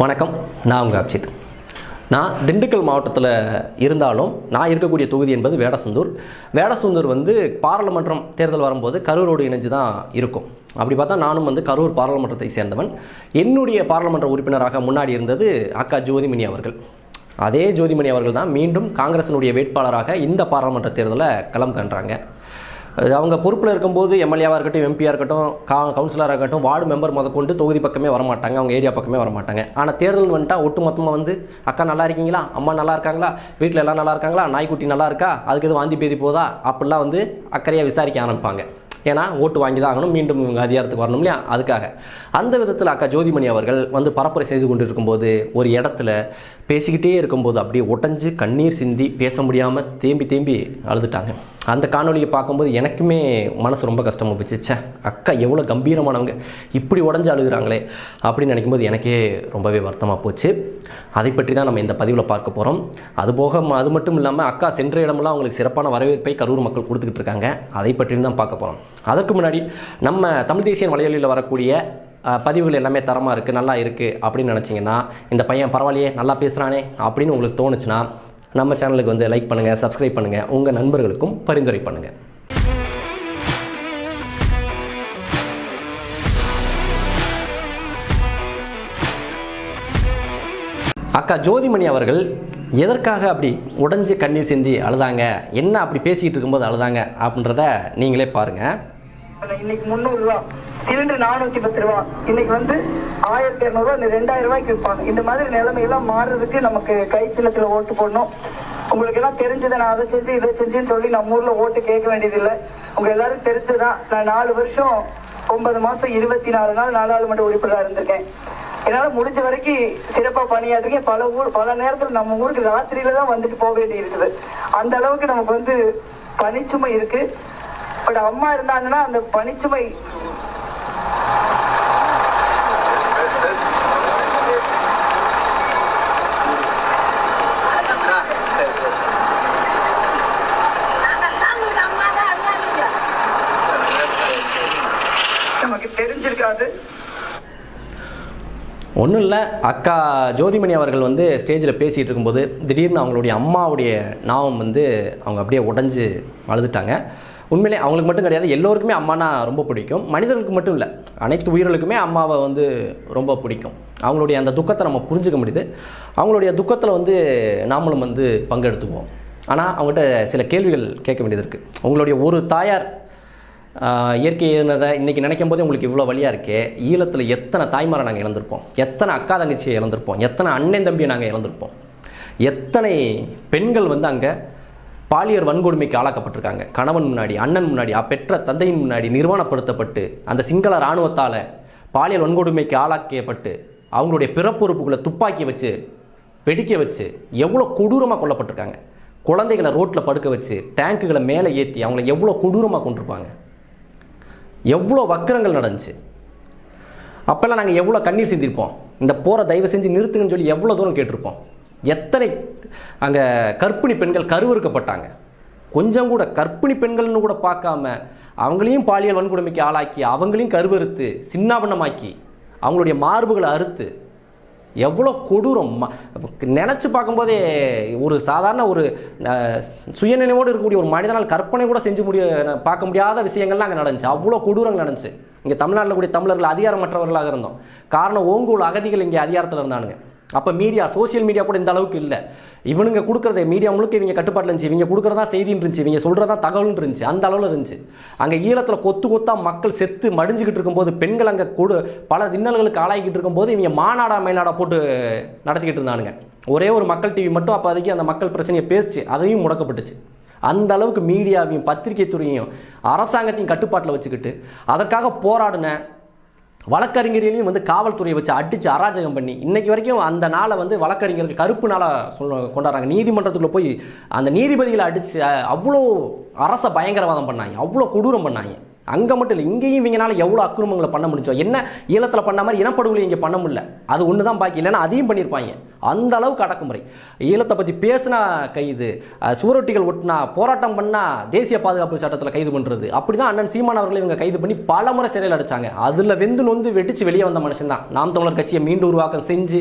வணக்கம் நான் உங்கள் அப்சித் நான் திண்டுக்கல் மாவட்டத்தில் இருந்தாலும் நான் இருக்கக்கூடிய தொகுதி என்பது வேடசந்தூர். வேடசந்தூர் வந்து பாராளுமன்றம் தேர்தல் வரும்போது கரூரோடு இணைஞ்சு தான் இருக்கும். அப்படி பார்த்தா நானும் வந்து கரூர் பாராளுமன்றத்தை சேர்ந்தவன். என்னுடைய பாராளுமன்ற உறுப்பினராக முன்னாடி இருந்தது அக்கா ஜோதிமணி அவர்கள். அதே ஜோதிமணி அவர்கள் தான் மீண்டும் காங்கிரசினுடைய வேட்பாளராக இந்த பாராளுமன்ற தேர்தலில் களம் கண்டாங்க அவங்க பொறுப்பில் இருக்கும்போது எம்எல்ஏவாக இருக்கட்டும் எம்பியாக இருக்கட்டும் கா கவுன்சிலராக இருக்கட்டும் வார்டு மெம்பர் முதற்கொண்டு தொகுதி பக்கமே வரமாட்டாங்க அவங்க ஏரியா பக்கமே வரமாட்டாங்க. ஆனால் தேர்தல் வந்துட்டா ஒட்டு மொத்தமாக வந்து அக்கா நல்லா இருக்கீங்களா? அம்மா நல்லா இருக்காங்களா? வீட்டில் எல்லாம் நல்லா இருக்காங்களா? நாய்க்குட்டி நல்லா இருக்கா? அதுக்கு எதுவும் வாந்தி பேதி போதா? அப்படிலாம் வந்து அக்கறையாக விசாரிக்க ஆரம்பிப்பாங்க. ஏன்னா ஓட்டு வாங்கி தான் ஆகணும் மீண்டும் இவங்க அதிகாரத்துக்கு வரணும் இல்லையா? அதுக்காக. அந்த விதத்தில் அக்கா ஜோதிமணி அவர்கள் வந்து பரப்புரை செய்து கொண்டு இருக்கும்போது ஒரு இடத்துல பேசிக்கிட்டே இருக்கும்போது அப்படியே உடஞ்சி கண்ணீர் சிந்தி பேச முடியாமல் தேம்பி தேம்பி அழுதுட்டாங்க. அந்த காணொலியை பார்க்கும்போது எனக்குமே மனசு ரொம்ப கஷ்டமாக போச்சு. ச்சே அக்கா எவ்வளோ கம்பீரமானவங்க. இப்படி உடஞ்சு அழுகுறாங்களே அப்படின்னு நினைக்கும்போது எனக்கே ரொம்பவே வருத்தமாக போச்சு. அதை பற்றி தான் நம்ம இந்த பதிவில் பார்க்க போகிறோம் அதுபோக அது மட்டும் இல்லாமல் அக்கா சென்ற இடமெல்லாம் அவங்களுக்கு சிறப்பான வரவேற்பை கரூர் மக்கள் கொடுத்துக்கிட்டு இருக்காங்க. அதை பற்றியும் தான் பார்க்க போகிறோம் அதற்கு முன்னாடி நம்ம தமிழ் தேசிய வலையொலியில் வரக்கூடிய பதிவுகள் எல்லாமே தரமாக இருக்குது நல்லா இருக்குது அப்படின்னு நினச்சிங்கன்னா இந்த பையன் பரவாயில்லையே நல்லா பேசுகிறானே அப்படின்னு உங்களுக்கு தோணுச்சுன்னா நம்ம சேனலுக்கு வந்து லைக் பண்ணுங்கள் சப்ஸ்கிரைப் பண்ணுங்கள் உங்கள் நண்பர்களுக்கும் பரிந்துரை பண்ணுங்கள் அக்கா ஜோதிமணி அவர்கள் எதற்காக அப்படி உடஞ்சி கண்ணீர் சிந்தி அழுதாங்க என்ன அப்படி பேசிக்கிட்டு இருக்கும்போது அழுதாங்க அப்படின்றத நீங்களே பாருங்கள் இன்னைக்கு முந்நூறு சிலிண்டர் நானூத்தி பத்து ரூபா. இன்னைக்கு வந்து ஆயிரத்தி இருநூறுவா இந்த ரெண்டாயிரம் ரூபாய்க்கு விற்பாங்க. இந்த மாதிரி நிலைமையெல்லாம் மாறுறதுக்கு நமக்கு கை சிலத்துல ஓட்டு போடணும். உங்களுக்கு எல்லாம் தெரிஞ்சதை நான் அதை செஞ்சு இதை செஞ்சுன்னு சொல்லி நம்ம ஊர்ல ஓட்டு கேட்க வேண்டியதில்லை. உங்க எல்லாரும் தெரிஞ்சுதான் நான் நாலு வருஷம் ஒன்பது மாசம் இருபத்தி நாலு நாள் நாடாளுமன்ற உறுப்பினராக இருந்திருக்கேன். என்னால முடிஞ்ச வரைக்கும் சிறப்பா பணியாற்றிருக்கேன் பல ஊர் பல நேரத்துல நம்ம ஊருக்கு ராத்திரியில தான் வந்துட்டு போக வேண்டி இருக்குது அந்த அளவுக்கு நமக்கு வந்து பணிச்சுமை இருக்கு. பட் அம்மா இருந்தாங்கன்னா அந்த பனிச்சுமை நமக்கு கூடாது ஒன்றும் இல்லை. அக்கா ஜோதிமணி அவர்கள் வந்து ஸ்டேஜில் பேசிகிட்டு இருக்கும்போது திடீர்னு அவங்களுடைய அம்மாவுடைய நாவம் வந்து அவங்க அப்படியே உடைஞ்சு அழுதுட்டாங்க. உண்மையிலே அவங்களுக்கு மட்டும் கிடையாது எல்லோருக்குமே அம்மானா ரொம்ப பிடிக்கும். மனிதர்களுக்கு மட்டும் இல்லை அனைத்து உயிர்களுக்குமே அம்மாவை வந்து ரொம்ப பிடிக்கும். அவங்களுடைய அந்த துக்கத்தை நம்ம புரிஞ்சுக்க முடியுது. அவங்களுடைய துக்கத்தில் வந்து நாமளும் வந்து பங்கெடுத்துக்குவோம். ஆனால் அவங்ககிட்ட சில கேள்விகள் கேட்க வேண்டியது இருக்குது உங்களுடைய ஒரு தாயார் இயற்கை எழுதினதை இன்றைக்கி நினைக்கும் போதே உங்களுக்கு இவ்வளோ வழியாக இருக்கே. ஈழத்தில் எத்தனை தாய்மாரை நாங்கள் இழந்திருப்போம்? எத்தனை அக்கா தங்கச்சியை இழந்திருப்போம்? எத்தனை அண்ணன் தம்பியை நாங்கள் இழந்திருப்போம்? எத்தனை பெண்கள் வந்து அங்கே பாலியல் வன்கொடுமைக்கு ஆளாக்கப்பட்டிருக்காங்க. கணவன் முன்னாடி அண்ணன் முன்னாடி அ- பெற்ற தந்தையின் முன்னாடி நிர்வாணப்படுத்தப்பட்டு அந்த சிங்கள இராணுவத்தால் பாலியல் வன்கொடுமைக்கு ஆளாக்கப்பட்டு அவங்களுடைய பிறப்புறுப்புகளை துப்பாக்கி வச்சு வெடிக்க வச்சு எவ்வளோ கொடூரமாக கொல்லப்பட்டிருக்காங்க. குழந்தைகளை ரோட்டில் படுக்க வச்சு டேங்குகளை மேலே ஏற்றி அவங்கள எவ்வளோ கொடூரமாக கொண்டிருப்பாங்க எவ்வளோ வக்கரங்கள் நடந்துச்சு? அப்போல்லாம் நாங்கள் எவ்வளோ கண்ணீர் சிந்திருப்போம். இந்த போரை தயவு செஞ்சு நிறுத்துங்கன்னு சொல்லி எவ்வளோ தூரம் கேட்டிருப்போம். எத்தனை அங்கே கர்ப்பிணி பெண்கள் கருவறுக்கப்பட்டாங்க. கொஞ்சம் கூட கற்பிணி பெண்கள்னு கூட பார்க்காம அவங்களையும் பாலியல் வன்கொடுமைக்கு ஆளாக்கி அவங்களையும் கருவறுத்து சின்னாபண்ணமாக்கி அவங்களுடைய மார்புகளை அறுத்து எவ்வளோ கொடூரம். நினச்சி பார்க்கும்போதே ஒரு சாதாரண ஒரு சுயநினைவோடு இருக்கக்கூடிய ஒரு மனிதனால் கற்பனை கூட செஞ்சு முடிய பார்க்க முடியாத விஷயங்கள்லாம் அங்கே நடந்துச்சு. அவ்வளோ கொடூரங்கள் நடந்துச்சு. இங்கே தமிழ்நாட்டில் கூடிய தமிழர்கள் அதிகாரமற்றவர்களாக இருந்தோம். காரணம் ஓங்கூல் அகதிகள் இங்கே அதிகாரத்தில் இருந்தானுங்க. அப்போ மீடியா சோஷியல் மீடியா கூட இந்த அளவுக்கு இல்லை. இவனுங்க கொடுக்குறத மீடியா முழுக்க இவங்க கட்டுப்பாட்டில் இருந்துச்சு. இவங்க கொடுக்குறதா செய்தின்னு இருந்துச்சு. இவங்க சொல்கிறதா தகவல்னு இருந்துச்சு. அந்த அளவில் இருந்துச்சு. அங்கே ஈழத்தில் கொத்து கொத்தா மக்கள் செத்து மடிஞ்சுக்கிட்டு இருக்கும்போது பெண்கள் அங்கே கொடு பல இன்னல்களுக்கு ஆளாகிக்கிட்டு இருக்கும்போது இவங்க மாநாடா மேலாடா போட்டு நடத்திக்கிட்டு இருந்தானுங்க. ஒரே ஒரு மக்கள் டிவி மட்டும் அப்போதைக்கு அந்த மக்கள் பிரச்சனையை பேசிச்சு. அதையும் முடக்கப்பட்டுச்சு. அந்த அளவுக்கு மீடியாவையும் பத்திரிகை துறையையும் அரசாங்கத்தையும் கட்டுப்பாட்டில் வச்சுக்கிட்டு அதற்காக போராடின வழக்கறிஞர்களையும் வந்து காவல்துறையை வச்சு அடித்து அராஜகம் பண்ணி இன்னைக்கு வரைக்கும் அந்த நாளை வந்து வழக்கறிஞர்கள் கருப்பு நாளாக சொல்ல கொண்டாடுறாங்க. நீதிமன்றத்துக்குள்ளே போய் அந்த நீதிபதிகளை அடித்து அவ்வளோ அரச பயங்கரவாதம் பண்ணாங்க அவ்வளோ கொடூரம் பண்ணாங்க. அங்கே மட்டும் இல்லை இங்கேயும் இவங்கனால எவ்வளோ அக்கிரமங்களை பண்ண முடிஞ்சோ என்ன ஈழத்தில் பண்ண மாதிரி இனப்படுகொலை இங்கே பண்ண முடியல. அது ஒன்று தான் பாக்கி இல்லைன்னா அதையும் பண்ணியிருப்பாங்க அந்த அளவுக்கு அடக்குமுறை. ஈழத்தை பற்றி பேசினா கைது சுவரொட்டிகள் ஒட்டினா போராட்டம் பண்ணா தேசிய பாதுகாப்பு சட்டத்தில் கைது பண்ணுறது அப்படி தான் அண்ணன் சீமான் அவர்களை இவங்க கைது பண்ணி பல முறை சிறையில் அடித்தாங்க அதில் வெந்து நொந்து வெடிச்சு வெளியே வந்த மனுஷன் தான். நாம் தமிழர் கட்சியை மீண்டும் உருவாக்கம் செஞ்சு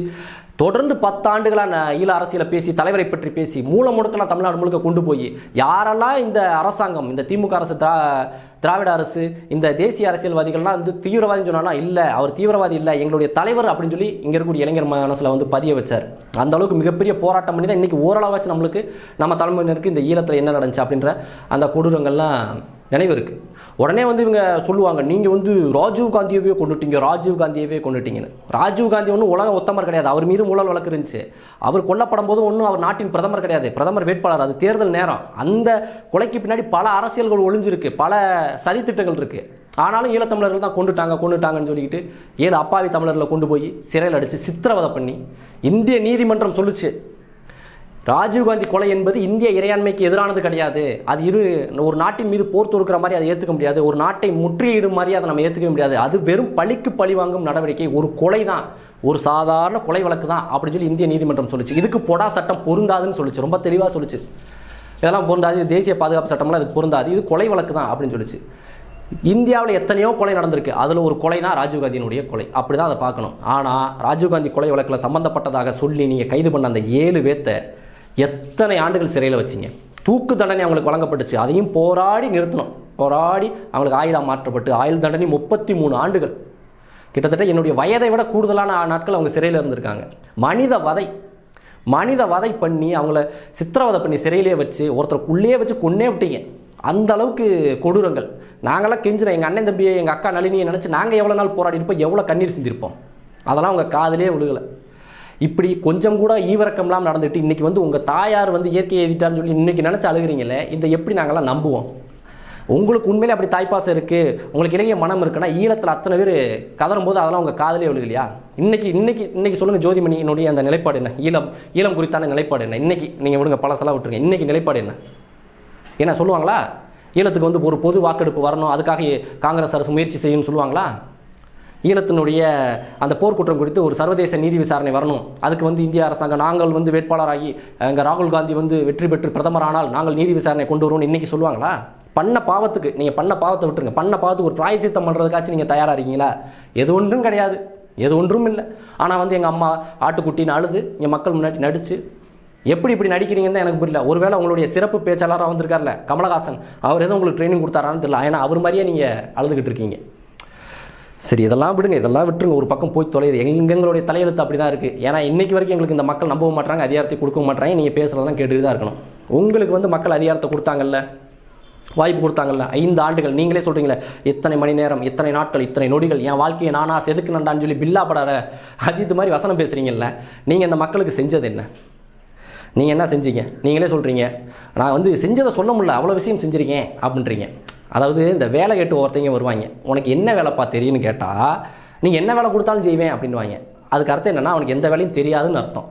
தொடர்ந்து பத்தாண்டுகளாக ஈழ அரசியலை பேசி தலைவரை பற்றி பேசி மூல முடுக்கெல்லாம் தமிழ்நாடு முழுக்க கொண்டு போய் யாரெல்லாம் இந்த அரசாங்கம் இந்த திமுக அரசு திராவிட அரசு இந்த தேசிய அரசியல்வாதிகள்லாம் வந்து தீவிரவாதின்னு சொன்னானா இல்லை அவர் தீவிரவாதி இல்லை எங்களுடைய தலைவர் அப்படின்னு சொல்லி இங்கே இருக்கக்கூடிய இளைஞர் மனசில் வந்து பதிய வச்சார். அந்த அளவுக்கு மிகப்பெரிய போராட்டம் பண்ணி தான் இன்றைக்கி ஓரளவாச்சு நம்மளுக்கு நம்ம தலைமையினருக்கு இந்த ஈழத்தில் என்ன நடந்துச்சு அப்படின்ற அந்த கொடூரங்கள்லாம் நினைவு இருக்கு. உடனே வந்து இவங்க சொல்லுவாங்க நீங்கள் வந்து ராஜீவ் காந்தியவே கொண்டுட்டீங்க ராஜீவ் காந்தியவே கொண்டுட்டீங்கன்னு. ராஜீவ் காந்தி ஒன்றும் உலக உத்தமர் கிடையாது அவர் மீது ஊழல் வழக்கு இருந்துச்சு. அவர் கொல்லப்படும் போது ஒன்றும் அவர் நாட்டின் பிரதமர் கிடையாது பிரதமர் வேட்பாளர் அது தேர்தல் நேரம். அந்த கொலைக்கு பின்னாடி பல அரசியல்கள் ஒளிஞ்சிருக்கு பல சதித்திட்டங்கள் இருக்கு. ஆனாலும் ஈழத்தமிழர்கள் தான் கொண்டுட்டாங்க கொண்டுட்டாங்கன்னு சொல்லிக்கிட்டு ஏழு அப்பாவி தமிழர்களை கொண்டு போய் சிறையில் அடித்து சித்திரவதை பண்ணி இந்திய நீதிமன்றம் சொல்லுச்சு. ராஜீவ்காந்தி கொலை என்பது இந்திய இறையாண்மைக்கு எதிரானது கிடையாது. அது இரு ஒரு நாட்டின் மீது போர் தொடுக்கிற மாதிரி அதை ஏற்றுக்க முடியாது. ஒரு நாட்டை முற்றுகையிடும் மாதிரி அதை நம்ம ஏற்றுக்க முடியாது. அது வெறும் பழிக்கு பழி வாங்கும் நடவடிக்கை. ஒரு கொலை தான். ஒரு சாதாரண கொலை வழக்கு தான் அப்படின்னு சொல்லி இந்திய நீதிமன்றம் சொல்லுச்சு. இதுக்கு பொடா சட்டம் பொருந்தாதுன்னு சொல்லுச்சு. ரொம்ப தெளிவாக சொல்லுச்சு. இதெல்லாம் பொருந்தாது தேசிய பாதுகாப்பு சட்டம்லாம் அது பொருந்தாது. இது கொலை வழக்கு தான் அப்படின்னு சொல்லிச்சு. இந்தியாவில் எத்தனையோ கொலை நடந்திருக்கு. அதில் ஒரு கொலை தான் ராஜீவ்காந்தியினுடைய கொலை. அப்படி தான் அதை பார்க்கணும். ஆனால் ராஜீவ்காந்தி கொலை வழக்கில் சம்மந்தப்பட்டதாக சொல்லி நீங்கள் கைது பண்ண அந்த ஏழு பேத்தை எத்தனை ஆண்டுகள் சிறையில் வச்சீங்க? தூக்கு தண்டனை அவங்களுக்கு வழங்கப்பட்டுச்சு. அதையும் போராடி நிறுத்தணும். போராடி அவங்களுக்கு ஆயுளா மாற்றப்பட்டு ஆயுள் தண்டனை முப்பத்தி மூணு ஆண்டுகள். கிட்டத்தட்ட என்னுடைய வயதை விட கூடுதலான நாட்கள் அவங்க சிறையில் இருந்திருக்காங்க. மனித வதை. மனித வதை பண்ணி அவங்கள சித்திரவதை பண்ணி சிறையிலே வச்சு ஒருத்தர் உள்ளே வச்சு கொன்னே விட்டீங்க. அந்த அளவுக்கு கொடூரங்கள். நாங்களாம் கெஞ்சினோம் எங்கள் அண்ணன் தம்பியை எங்கள் அக்கா நளினியை நினச்சி நாங்கள் எவ்வளோ நாள் போராடி இருப்போம் எவ்வளோ கண்ணீர் சிந்திருப்போம். அதெல்லாம் அவங்க காதிலே விழுகலை. இப்படி கொஞ்சம் கூட ஈவிரக்கம்லாம் நடந்துட்டு இன்றைக்கி வந்து உங்கள் தாயார் வந்து இயற்கையை எழுதிட்டான்னு சொல்லி இன்றைக்கி நினச்சி அழுகுறீங்களே இதை எப்படி நாங்களாம் நம்புவோம்? உங்களுக்கு உண்மையிலே அப்படி தாய்ப்பாசம் இருக்குது உங்களுக்கு இளைய மனம் இருக்குன்னா ஈழத்தில் அத்தனை பேர் கதறும் போது அதெல்லாம் உங்கள் காதலே விழுகலையா? இன்னைக்கு இன்னைக்கு இன்னைக்கு சொல்லுங்கள் ஜோதிமணி என்னுடைய அந்த நிலைப்பாடு என்ன? ஈழம் ஈழம் குறித்தான நிலைப்பாடு என்ன? இன்னைக்கு நீங்கள் விடுங்க பழசெல்லாம் விட்டுருங்க. இன்னைக்கு நிலைப்பாடு என்ன? என்ன சொல்லுவாங்களா? ஈழத்துக்கு வந்து ஒரு பொது வாக்கெடுப்பு வரணும் அதுக்காக காங்கிரஸ் அரசு முயற்சி செய்யும்னு சொல்லுவாங்களா? ஈழத்தினுடைய அந்த போர்க்குற்றம் குறித்து ஒரு சர்வதேச நீதி விசாரணை வரணும். அதுக்கு வந்து இந்திய அரசாங்கம் நாங்கள் வந்து வேட்பாளராகி எங்கள் ராகுல் காந்தி வந்து வெற்றி பெற்று பிரதமரானால் நாங்கள் நீதி விசாரணை கொண்டு வருவோம்னு இன்றைக்கி சொல்லுவாங்களா? பண்ண பாவத்துக்கு நீங்கள் பண்ண பாவத்தை விட்டுருங்க. பண்ண பாவத்துக்கு ஒரு பிராயச்சித்தம் பண்ணுறதுக்காச்சும் நீங்கள் தயாராக இருக்கீங்களா? எது ஒன்றும் கிடையாது. எது ஒன்றும் இல்லை. ஆனால் வந்து எங்கள் அம்மா ஆட்டுக்குட்டின்னு அழுது இங்கே மக்கள் முன்னாடி நடித்து எப்படி இப்படி நடிக்கிறீங்கன்னு தான் எனக்கு புரியல. ஒருவேளை உங்களுடைய சிறப்பு பேச்சாளராக வந்திருக்கார்ல கமலஹாசன். அவர் எதுவும் உங்களுக்கு ட்ரைனிங் கொடுத்தாரான்னு தெரியல. ஏன்னா அவர் மாதிரியே நீங்கள் அழுதுகிட்டு இருக்கீங்க. சரி இதெல்லாம் விடுங்க. இதெல்லாம் விட்டுருங்க. ஒரு பக்கம் போய் தொலையுது எங்களுடைய தலையெழுத்து அப்படி தான் இருக்குது ஏன்னா இன்றைக்கி வரைக்கும் எங்களுக்கு இந்த மக்கள் நம்பவும் மாட்டாங்க அதிகாரத்தை கொடுக்க மாட்டாங்க நீங்கள் பேசுகிறதெல்லாம் கேட்டுட்டு தான் இருக்கணும். உங்களுக்கு வந்து மக்கள் அதிகாரத்தை கொடுத்தாங்கல்ல? வாய்ப்பு கொடுத்தாங்கல்ல? ஐந்து ஆண்டுகள். நீங்களே சொல்கிறீங்களே இத்தனை மணி நேரம் இத்தனை நாட்கள் இத்தனை நொடிகள் என் வாழ்க்கையை நானா செதுக்குனண்டான்னு சொல்லி பில்லா படாத அஜித் மாதிரி வசனம் பேசுகிறீங்கல்ல நீங்கள் இந்த மக்களுக்கு செஞ்சது என்ன? நீங்கள் என்ன செஞ்சீங்க? நீங்களே சொல்கிறீங்க நான் வந்து செஞ்சதை சொல்ல முடியல அவ்வளோ விஷயம் செஞ்சுருக்கேன் அப்படின்றீங்க. அதாவது இந்த வேலை கேட்டு ஒருத்தங்க வருவாங்க உனக்கு என்ன வேலைப்பா தெரியும்னு கேட்டால் நீங்கள் என்ன வேலை கொடுத்தாலும் செய்வேன் அப்படின்வாங்க அதுக்கு அர்த்தம் என்னென்னா அவனுக்கு எந்த வேலையும் தெரியாதுன்னு அர்த்தம்.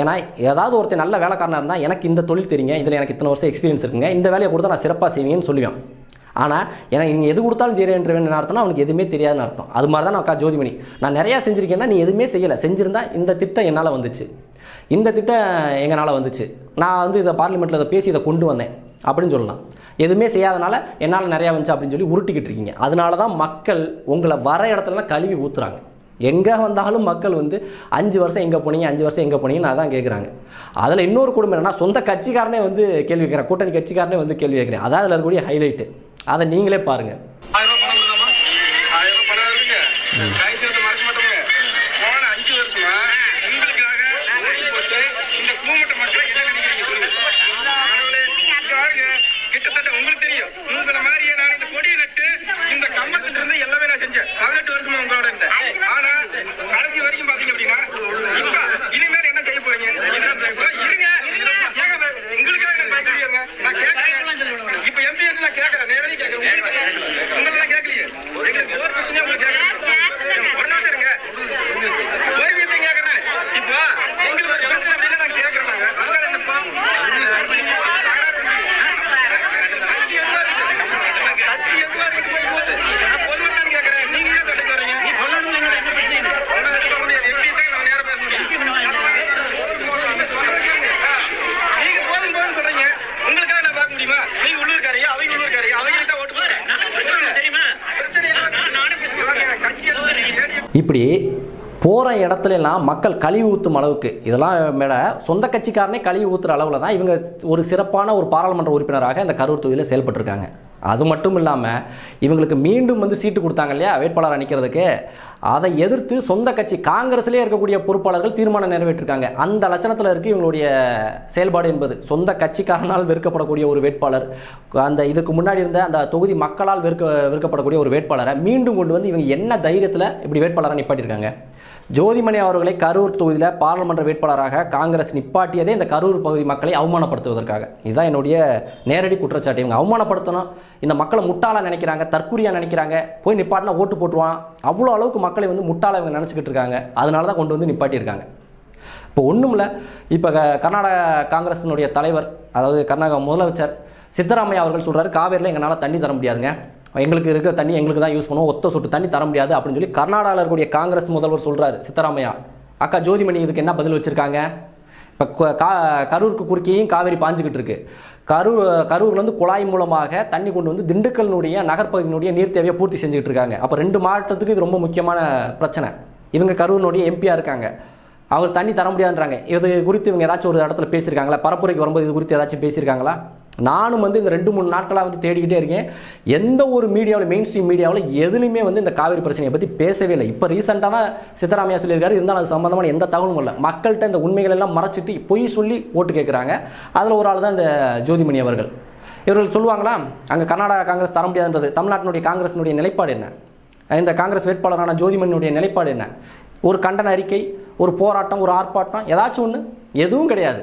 ஏன்னா ஏதாவது ஒருத்தன் நல்ல வேலைக்காரனாக இருந்தால் எனக்கு இந்த தொழில் தெரியுங்க இதில் எனக்கு இத்தனை வருஷம் எக்ஸ்பீரியன்ஸ் இருக்குங்க இந்த வேலையை கொடுத்தா நான் சிறப்பாக செய்வீங்கன்னு சொல்லுவேன். ஆனால் எனக்கு நீங்கள் எது கொடுத்தாலும் சரி என்று செய்கிறேன்ற அர்த்தம்னா அவனுக்கு எதுவுமே தெரியாதுன்னு அர்த்தம். அது மாதிரி தான் நான் அக்கா ஜோதிமணி. நான் நிறையா செஞ்சுருக்கேன்னா நீ எதுவுமே செய்யலை. செஞ்சிருந்தா இந்த திட்டம் என்னால் வந்துச்சு. இந்த திட்டம் எங்களால் வந்துச்சு. நான் வந்து இதை பார்லிமெண்ட்டில் இதை பேசி இதை கொண்டு வந்தேன். அப்படின்னு சொல்லலாம். எதுவுமே செய்யாதனால என்னால் நிறையா வந்துச்சு அப்படின்னு சொல்லி உருட்டிக்கிட்டு இருக்கீங்க. அதனால தான் மக்கள் உங்களை வர இடத்துலலாம் கழுவி ஊற்றுறாங்க எங்கே வந்தாலும் மக்கள் வந்து அஞ்சு வருஷம் எங்கே போனீங்க அஞ்சு வருஷம் எங்கே போனீங்கன்னு அதான் கேட்குறாங்க அதில் இன்னொரு குடும்பம் என்னன்னா சொந்த கட்சிக்காரனே வந்து கேள்வி கேட்குறேன் கூட்டணி கட்சிக்காரனே வந்து கேள்வி கேட்குறேன் அதான் அதில் இருக்கக்கூடிய ஹைலைட்டு அதை நீங்களே பாருங்கள் ஆயிரம் ரூபாய் பணம் கொடுக்காம ஆயிரம் ரூபாய் பணம் இருக்குங்க கடைசி வந்து மறக்க மாட்டோங்க போன அஞ்சு வருஷமா உங்களுக்காக ஓட்டு போட்டு இந்த கூமட்ட மக்களை என்ன நினைக்கிறீங்க சொல்லுங்க கடவுளே, இங்க பாருங்க, கிட்டத்தட்ட உங்களுக்கு தெரியும் உங்களை மாதிரியே நான் இந்த கொடியை நட்டு இந்த கம்பத்துல இருந்து எல்லாமே நான் செஞ்சேன் பதினெட்டு வருஷமா உங்களோட இருந்தேன் ஆனா கடைசி வரைக்கும் பாத்தீங்க அப்படின்னா இப்ப இனிமேல் என்ன செய்ய போறீங்க இதுதான் பயப்பட- இருங்க ஏங்க பய- உங்களுக்காக நான் பயப்படுவீங்க நான் கேட்கிறேன் இப்ப எம்பி வந்து நான் கேட்கறேன் நேரடி கேட்கறேன் உங்களுக்கு உங்களெல்லாம் கேட்கலையே எங்களுக்கு ஒரு பிரச்சனையும் உங்களுக்கு கேட்கல இப்படி போகிற இடத்துல எல்லாம் மக்கள் கழிவு ஊற்றும் அளவுக்கு. இதெல்லாம் மேட சொந்த கட்சிக்காரனே கழிவு ஊற்றுற அளவில் தான் இவங்க ஒரு சிறப்பான ஒரு பாராளுமன்ற உறுப்பினராக இந்த கரூர் தொகுதியில் செயல்பட்டிருக்காங்க. அது மட்டும் இல்லாமல் இவங்களுக்கு மீண்டும் வந்து சீட்டு கொடுத்தாங்க இல்லையா வேட்பாளராக நிற்கிறதுக்கு அதை எதிர்த்து சொந்த கட்சி காங்கிரஸ்லேயே இருக்கக்கூடிய பொறுப்பாளர்கள் தீர்மானம் நிறைவேற்றிருக்காங்க. அந்த லட்சணத்தில் இருக்குது இவங்களுடைய செயல்பாடு என்பது. சொந்த கட்சிக்காரனால் வெறுக்கப்படக்கூடிய ஒரு வேட்பாளர் அந்த இதுக்கு முன்னாடி இருந்த அந்த தொகுதி மக்களால் வெறுக்க வெறுக்கப்படக்கூடிய ஒரு வேட்பாளரை மீண்டும் கொண்டு வந்து இவங்க என்ன தைரியத்தில் இப்படி வேட்பாளராக நிப்பாட்டியிருக்காங்க? ஜோதிமணி அவர்களை கரூர் தொகுதியில் பாராளுமன்ற வேட்பாளராக காங்கிரஸ் நிப்பாட்டியதே இந்த கரூர் பகுதி மக்களை அவமானப்படுத்துவதற்காக. இதுதான் என்னுடைய நேரடி குற்றச்சாட்டு. இவங்க அவமானப்படுத்தணும். இந்த மக்களை முட்டாளாக நினைக்கிறாங்க தற்கூரியாக நினைக்கிறாங்க. போய் நிப்பாட்டினா ஓட்டு போட்டுருவான். அவ்வளோ அளவுக்கு மக்களை வந்து முட்டாள இவங்க நினச்சிக்கிட்டு இருக்காங்க. அதனால தான் கொண்டு வந்து நிப்பாட்டியிருக்காங்க. இப்போ ஒன்றும் இல்லை. இப்போ கர்நாடக காங்கிரஸினுடைய தலைவர் அதாவது கர்நாடக முதலமைச்சர் சித்தராமையா அவர்கள் சொல்கிறார் காவேரியில் எங்களால் தண்ணி தர முடியாதுங்க. எங்களுக்கு இருக்கிற தண்ணி எங்களுக்கு தான் யூஸ் பண்ணுவோம். ஒத்த சொட்டு தண்ணி தர முடியாது அப்படின்னு சொல்லி கர்நாடகாவில் இருக்கக்கூடிய காங்கிரஸ் முதல்வர் சொல்கிறார் சித்தராமையா. அக்கா ஜோதிமணி இதுக்கு என்ன பதில் வச்சுருக்காங்க? இப்போ கா கரூருக்கு குறுக்கியும் காவேரி பாஞ்சுக்கிட்டு இருக்கு. கரூர் கரூர்லேருந்து குழாய் மூலமாக தண்ணி கொண்டு வந்து திண்டுக்கல்னுடைய நகர்ப்பகுதியினுடைய நீர் தேவையை பூர்த்தி செஞ்சுக்கிட்டு இருக்காங்க. அப்போ ரெண்டு மாவட்டத்துக்கு இது ரொம்ப முக்கியமான பிரச்சனை. இவங்க கரூரினுடைய எம்பியாக இருக்காங்க. அவர் தண்ணி தர முடியாதுன்றாங்க. இது குறித்து இவங்க ஏதாச்சும் ஒரு இடத்துல பேசியிருக்காங்களா? பரப்புரைக்கு வரும்போது இது குறித்து ஏதாச்சும் பேசியிருக்காங்களா? நானும் வந்து இந்த ரெண்டு மூணு நாட்களாக வந்து தேடிக்கிட்டே இருக்கேன். எந்த ஒரு மீடியாவில் மெயின் ஸ்ட்ரீம் மீடியாவில் எதுலையுமே வந்து இந்த காவிரி பிரச்சனையை பற்றி பேசவே இல்லை. இப்போ ரீசெண்டாக தான் சித்தராமையா சொல்லியிருக்காரு. இருந்தாலும் அது சம்மந்தமான எந்த தகவலும் இல்லை. மக்கள்கிட்ட இந்த உண்மைகள் எல்லாம் மறைச்சிட்டு பொய் சொல்லி ஓட்டு கேட்குறாங்க அதில் ஒரு ஆள் தான் இந்த ஜோதிமணி அவர்கள். இவர்கள் சொல்லுவாங்களா அங்கே கர்நாடகா காங்கிரஸ் தர முடியாதுன்றது. தமிழ்நாட்டினுடைய காங்கிரஸினுடைய நிலைப்பாடு என்ன? இந்த காங்கிரஸ் வேட்பாளரான ஜோதிமணியுடைய நிலைப்பாடு என்ன? ஒரு கண்டன அறிக்கை ஒரு போராட்டம் ஒரு ஆர்ப்பாட்டம் ஏதாச்சும் ஒன்று எதுவும் கிடையாது.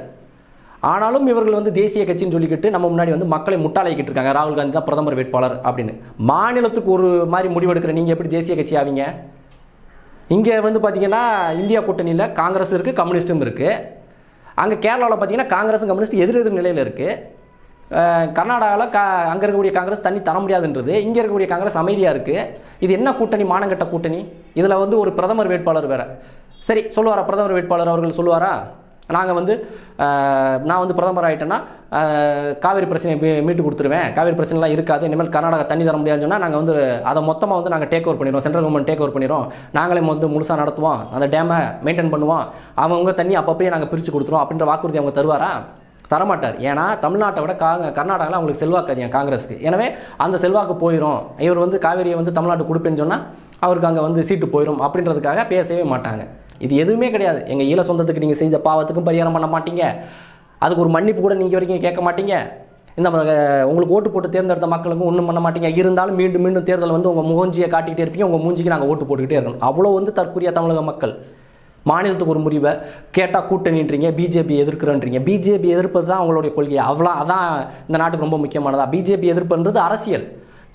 ஆனாலும் இவர்கள் வந்து தேசிய கட்சின்னு சொல்லிக்கிட்டு நம்ம முன்னாடி வந்து மக்களை முட்டாளாக்கிட்டு இருக்காங்க. ராகுல் காந்தி தான் பிரதமர் வேட்பாளர் அப்படின்னு. மாநிலத்துக்கு ஒரு மாதிரி முடிவெடுக்கிற நீங்கள் எப்படி தேசிய கட்சி ஆவீங்க? இங்கே வந்து பார்த்தீங்கன்னா இந்தியா கூட்டணியில் காங்கிரஸ் இருக்குது கம்யூனிஸ்ட்டும் இருக்குது அங்கே கேரளாவில் பார்த்தீங்கன்னா காங்கிரஸும் கம்யூனிஸ்ட் எதிர் எதிர் நிலையில் இருக்குது கர்நாடகாவில் கா அங்கே இருக்கக்கூடிய காங்கிரஸ் தண்ணி தர முடியாதுன்றது. இங்கே இருக்கக்கூடிய காங்கிரஸ் அமைதியாக இருக்குது இது என்ன கூட்டணி? மானங்கட்ட கூட்டணி. இதில் வந்து ஒரு பிரதமர் வேட்பாளர் வேறு. சரி சொல்லுவாரா? பிரதமர் வேட்பாளர் அவர்கள் சொல்லுவாரா? நாங்கள் வந்து நான் வந்து பிரதமர் ஆகிட்டேன்னா காவேரி காவிரி பிரச்சனையை மீட்டு கொடுத்துருவேன். காவிரி பிரச்சனைலாம் இருக்காது. இனிமேல் கர்நாடகா தண்ணி தர முடியாதுன்னு சொன்னால் நாங்கள் வந்து அதை மொத்தமாக வந்து நாங்கள் டேக் ஓவர் பண்ணிடுவோம் சென்ட்ரல் கவர்மெண்ட் டேக் ஓவர் பண்ணிடுவோம் நாங்களே வந்து முழுசாக நடத்துவோம். அந்த டேமை மெயின்டைன் பண்ணுவோம். அவங்கவுங்க தண்ணி அப்பப்பயே நாங்கள் பிரித்து கொடுத்துருவோம் அப்படின்ற வாக்குறுதி அவங்க தருவாரா? தரமாட்டார். ஏன்னா தமிழ்நாட்டை விட கா கர்நாடகாவில் அவங்களுக்கு செல்வாக்கு அதிகம் காங்கிரஸுக்கு. எனவே அந்த செல்வாக்கு போயிடும் இவர் வந்து காவேரியை வந்து தமிழ்நாட்டு கொடுப்பேன்னு சொன்னால் அவருக்கு அங்கே வந்து சீட்டு போயிடும் அப்படின்றதுக்காக பேசவே மாட்டாங்க. இது எதுவுமே கிடையாது. எங்கள் ஈழ சொந்தத்துக்கு நீங்கள் செஞ்ச பாவத்துக்கும் பரிகாரம் பண்ண மாட்டீங்க. அதுக்கு ஒரு மன்னிப்பு கூட நீங்கள் வரைக்கும் கேட்க மாட்டீங்க. இந்த உங்களுக்கு ஓட்டு போட்டு தேர்ந்தெடுத்த மக்களுக்கும் ஒன்றும் பண்ண மாட்டீங்க. இருந்தாலும் மீண்டும் மீண்டும் தேர்தல் வந்து உங்கள் முகஞ்சியை காட்டிக்கிட்டே இருப்பீங்க. உங்கள் மூஞ்சிக்கு நாங்கள் ஓட்டு போட்டுக்கிட்டே இருக்கணும். அவ்வளோ வந்து தற்கொலையா தமிழக மக்கள். மாநிலத்துக்கு ஒரு முறிவை கேட்டால் கூட்டணின்றீங்க பிஜேபி எதிர்க்கிறன்றீங்க. பிஜேபி எதிர்ப்பது தான் அவங்களுடைய கொள்கை அவ்வளோ அதான் இந்த நாட்டுக்கு ரொம்ப முக்கியமானதா. பிஜேபி எதிர்ப்புன்றது அரசியல்.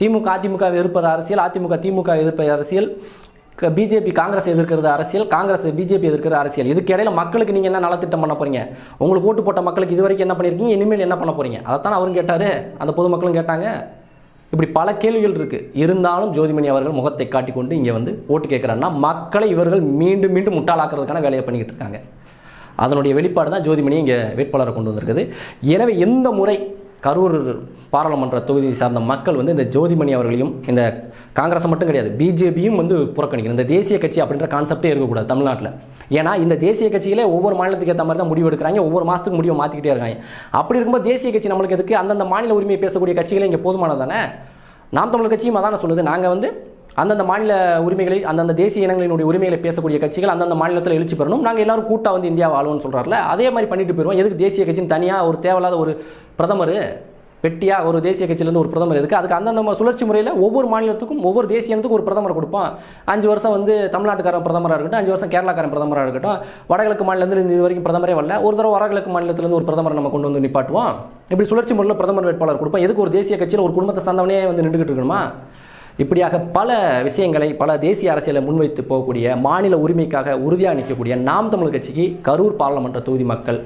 திமுக அதிமுக எதிர்ப்பது அரசியல். அதிமுக திமுக எதிர்ப்பது அரசியல். பிஜேபி காங்கிரஸ் எதிர்க்கிறது அரசியல். காங்கிரஸ் பிஜேபி எதிர்க்கிற அரசியல். இதுக்கு இடையில மக்களுக்கு நீங்கள் என்ன நலத்திட்டம் பண்ண போறீங்க? உங்களுக்கு ஓட்டு போட்ட மக்களுக்கு இது வரைக்கும் என்ன பண்ணியிருக்கீங்க இனிமேல் என்ன பண்ண போறீங்க? அதைத்தான் அவரும் கேட்டார். அந்த பொதுமக்களும் கேட்டாங்க. இப்படி பல கேள்விகள் இருக்குது இருந்தாலும் ஜோதிமணி அவர்கள் முகத்தை காட்டிக்கொண்டு இங்கே வந்து ஓட்டு கேட்குறாருன்னா மக்களை இவர்கள் மீண்டும் மீண்டும் முட்டாளாக்குறதுக்கான வேலையை பண்ணிக்கிட்டு இருக்காங்க. அதனுடைய வெளிப்பாடு தான் ஜோதிமணி இங்கே வேட்பாளரை கொண்டு வந்திருக்குது. எனவே எந்த முறை கரூர் பாராளுமன்ற தொகுதியை சார்ந்த மக்கள் வந்து இந்த ஜோதிமணி அவர்களையும் இந்த காங்கிரஸ் மட்டும் கிடையாது பிஜேபியும் வந்து புறக்கணிக்கணும். இந்த தேசிய கட்சி அப்படின்ற கான்செப்டே இருக்கக்கூடாது தமிழ்நாட்டில். ஏன்னா இந்த தேசிய கட்சியிலே ஒவ்வொரு மாநிலத்துக்கு ஏற்ற மாதிரி தான் முடிவு எடுக்கிறாங்க ஒவ்வொரு மாதத்துக்கு முடிவை மாற்றிக்கிட்டே இருக்காங்க. அப்படி இருக்கும்போது தேசிய கட்சி நம்மளுக்கு எதுக்கு? அந்தந்த மாநில உரிமையை பேசக்கூடிய கட்சிகளே இங்கே போதுமானதானே நாம் தமிழர் கட்சியும் அதான சொல்லுது. நாங்கள் வந்து அந்தந்த மாநில உரிமைகளை அந்தந்த தேசிய இனங்களினுடைய உரிமைகளை பேசக்கூடிய கட்சிகள் அந்தந்த மாநிலத்தில் எழுச்சி பெறணும். நாங்கள் எல்லாரும் கூட்டா வந்து இந்தியா ஆளுவோம்னு சொல்கிறாருல அதே மாதிரி பண்ணிட்டு போயிடுவோம் எதுக்கு தேசிய கட்சின்னு தனியாக ஒரு தேவையில்லாத ஒரு பிரதமர் வெட்டியாக ஒரு தேசிய கட்சியிலேருந்து ஒரு பிரதமர் இருக்குது அதுக்கு அந்தந்த சுழற்சி முறையில் ஒவ்வொரு மாநிலத்துக்கும் ஒவ்வொரு தேசியத்துக்கும் ஒரு பிரதமர் கொடுப்போம். அஞ்சு வருஷம் வந்து தமிழ்நாட்டுக்காரன் பிரதமராக இருக்கட்டும் அஞ்சு வருஷம் கேரளாக்காரன் பிரதமராக இருக்கட்டும் வடகிழக்கு மாநிலத்திலிருந்து இது வரைக்கும் பிரதமரே வரல. ஒரு தடவை வடகிழக்கு மாநிலத்திலேருந்து ஒரு பிரதமரை நம்ம கொண்டு வந்து நிப்பாட்டுவோம். இப்படி சுழற்சி முறையில் பிரதமர் வேட்பாளர் கொடுப்போம். எதுக்கு ஒரு தேசிய கட்சியில் ஒரு குடும்பத்தை சார்ந்தவனே வந்து நின்றுக்கிட்டு இருக்கணுமா? இப்படியாக பல விஷயங்களை பல தேசிய அரசியலை முன்வைத்து போகக்கூடிய மாநில உரிமைக்காக உறுதியாக நிற்கக்கூடிய நாம் தமிழர் கட்சிக்கு கரூர் பாராளுமன்ற தொகுதி மக்கள்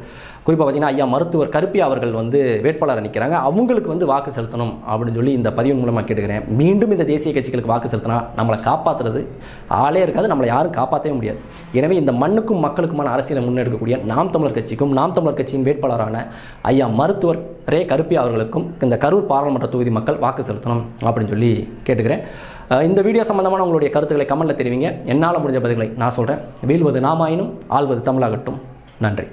குறிப்பாக பார்த்தீங்கன்னா ஐயா மருத்துவர் கருப்பி அவர்கள் வந்து வேட்பாளராக நிற்கிறாங்க அவங்களுக்கு வந்து வாக்கு செலுத்தணும் அப்படின்னு சொல்லி இந்த பதிவின் மூலமாக கேட்டுக்கிறேன். மீண்டும் இந்த தேசிய கட்சிகளுக்கு வாக்கு செலுத்தினா நம்மளை காப்பாற்றுறது ஆளே இருக்காது நம்மளை யாரும் காப்பாற்றவே முடியாது. எனவே இந்த மண்ணுக்கும் மக்களுக்குமான அரசியலை முன்னெடுக்கக்கூடிய நாம் தமிழர் கட்சிக்கும் நாம் தமிழர் கட்சியின் வேட்பாளரான ஐயா மருத்துவர் ரே கருப்பி அவர்களுக்கும் இந்த கரூர் பாராளுமன்ற தொகுதி மக்கள் வாக்கு செலுத்தணும் அப்படின்னு சொல்லி கேட்டுக்கிறேன். இந்த வீடியோ சம்பந்தமான உங்களுடைய கருத்துக்களை கமெண்ட்டில் தெரிவிங்க. என்னால் முடிஞ்ச பதில்களை நான் சொல்கிறேன் வீழ்வது நாமாயினும் ஆள்வது தமிழாகட்டும். நன்றி.